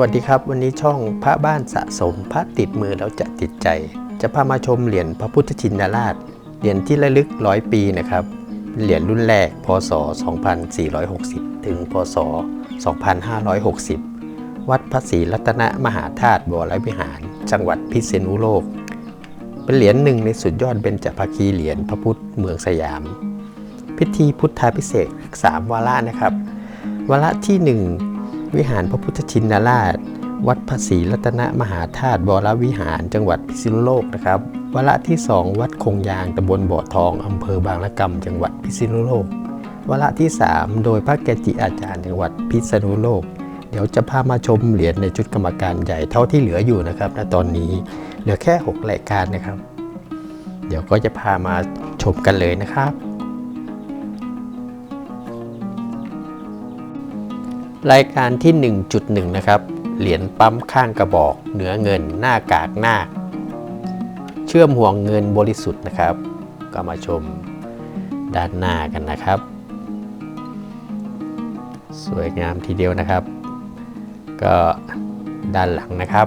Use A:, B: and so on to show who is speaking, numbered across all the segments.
A: วัสดีครับ วันนี้ช่องพระบ้านสะสมพระติดมือแล้วจะติดใจ จะพามาชมเหรียญพระพุทธชินราชเหรียญที่ระลึกร้อยปีนะครับเหรียญรุ่นแรกพศ 2460 ถึงพศ 2560 วัดพระศรีรัตนมหาธาตุบวรวิหาร จังหวัดพิษณุโลก เป็นเหรียญหนึ่งในสุดยอดเบญจภาคีเหรียญพระพุทธเมืองสยาม พิธีพุทธาพิเศษสามวาระนะครับ วาระที่หนึ่ง วิหารพระพุทธชินราช วัดพระศรีรัตนมหาธาตุวรวิหารจังหวัดพิษณุโลกนะครับวาระที่ 2 วัดคงยางตำบลบ่อทองอำเภอบางละกำจังหวัดพิษณุโลกวาระที่ 3 โดยพระเกจิอาจารย์จังหวัดพิษณุโลก เดี๋ยวจะพามาชมเหรียญในชุดกรรมการใหญ่เท่าที่เหลืออยู่นะครับณตอนนี้เหลือแค่ 6 รายการนะครับ เดี๋ยวก็จะพามาชมกันเลยนะครับ รายการที่ 1.1 นะครับ เหรียญปั๊มข้างกระบอก เหนือเงินหน้ากากหน้า เชื่อมห่วงเงินบริสุทธิ์นะครับ ก็มาชมด้านหน้ากันนะครับ สวยงามทีเดียวนะครับ ก็ด้านหลังนะครับ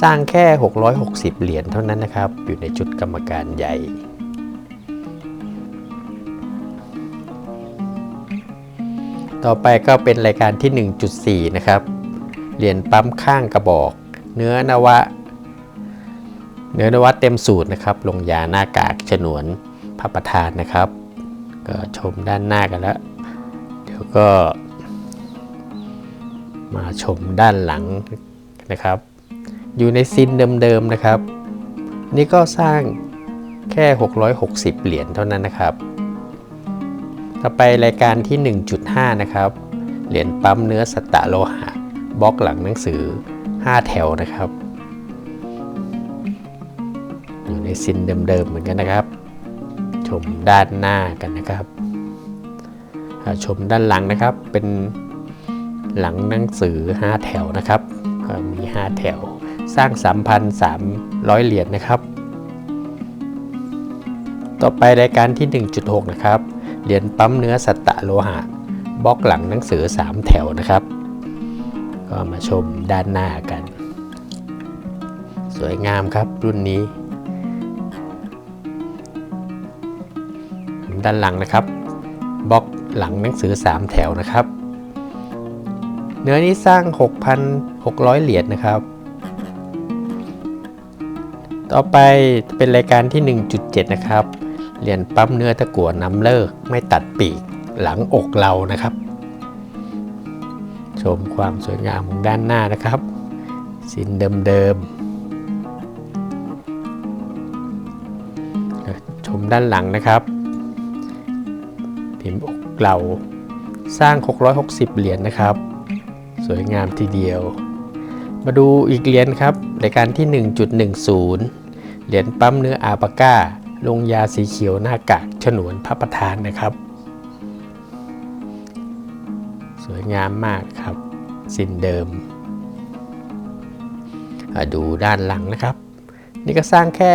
A: สร้างแค่ 660 เหรียญเท่านั้นนะครับ อยู่ในจุดกรรมการใหญ่ ต่อไปก็เป็นรายการที่ 1.4 นะครับ เหรียญปั๊มข้างกระบอก เนื้อนวะ เนื้อนวะเต็มสูตรนะครับ ลงยาหน้ากากฉนวนพระประธานนะครับ ก็ชมด้านหน้ากันแล้ว เดี๋ยวก็ มาชมด้านหลังนะครับ อยู่ในซินเดิมๆนะครับ นี่ก็สร้างแค่ 660 เหรียญเท่านั้นนะครับ ต่อไปรายการที่ 1.5 นะครับ เหรียญปั๊มเนื้อสตะโลหะบล็อกหลังหนังสือ 5 แถวนะครับ อยู่ในซินเดิมๆเหมือนกันนะครับ ชมด้านหน้ากันนะครับชมด้านหลังนะครับเป็นหลังหนังสือ 5 แถวนะครับก็มี 5 แถวสร้าง 3,300 เหรียญนะครับ ต่อไปรายการที่ 1.6 นะครับ เหรียญปั๊มเนื้อสัตตะโลหะบล็อกหลังหนังสือ 3 แถวนะครับ ก็มาชมด้านหน้ากัน สวยงามครับรุ่นนี้ ด้านหลังนะครับบล็อกหลังหนังสือ 3 แถวนะครับ เนื้อนี้สร้าง 6,600 เหรียญนะครับ ต่อไปเป็นรายการที่ 1.7 นะครับ เหรียญปั๊มเนื้อตะกั่วน้ำเลิกไม่ตัดปีกหลังอกเรานะครับ ชมความสวยงามของด้านหน้านะครับสินเดิมๆชมด้านหลังนะครับ พิมพ์อกเราสร้าง 660 เหรียญนะครับ สวยงามทีเดียว มาดูอีกเหรียญครับรายการที่ 1.10 เหรียญปั๊มเนื้ออาปาก้า ลงยาสีเขียวหน้ากากฉนวนพระประธานนะครับ สวยงามมากครับ สินเดิม ดูด้านหลังนะครับ นี่ก็สร้างแค่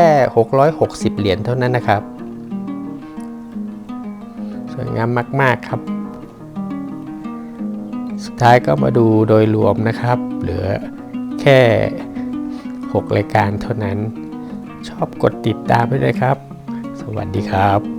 A: 660 เหรียญเท่านั้นนะครับ สวยงามมาก ๆ ครับ สุดท้ายก็มาดูโดยรวมนะครับ เหลือแค่ 6 รายการเท่านั้นชอบกดติดตามไปเลยครับ วัสดีครับ